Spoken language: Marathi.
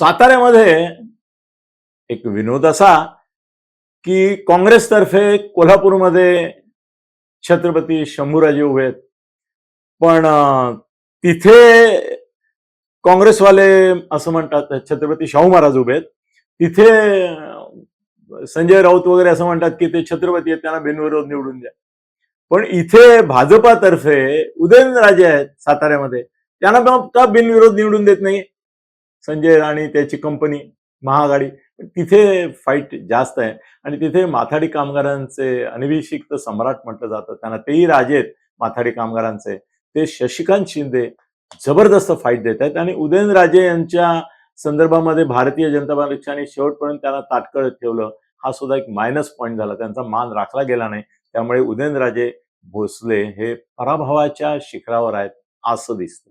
साताऱ्यामध्ये एक विनोद असा की काँग्रेसतर्फे कोल्हापूरमध्ये छत्रपती शंभूराजे उभे आहेत. पण तिथे काँग्रेसवाले असं म्हणतात छत्रपती शाहू महाराज उभे आहेत. तिथे संजय राऊत वगैरे असं म्हणतात की ते छत्रपती आहेत त्यांना बिनविरोध निवडून द्या. पण इथे भाजपातर्फे उदयनराजे आहेत साताऱ्यामध्ये. त्यांना का बिनविरोध निवडून देत नाही. संजय आणि त्याची कंपनी महागाडी तिथे फाईट जास्त आहे. आणि तिथे माथाडी कामगारांचे अनभिषिक्त सम्राट म्हटलं जातं. त्यांना तेही राजे आहेत माथाडी कामगारांचे. ते शशिकांत शिंदे जबरदस्त फाईट देत आहेत. आणि उदयनराजे यांच्या संदर्भामध्ये भारतीय जनता पक्षाने शेवटपर्यंत त्यांना ताटकळत ठेवलं. हा सुद्धा एक मायनस पॉईंट झाला. त्यांचा मान राखला गेला नाही. त्यामुळे उदयनराजे भोसले हे पराभवाच्या शिखरावर आहेत असं दिसतं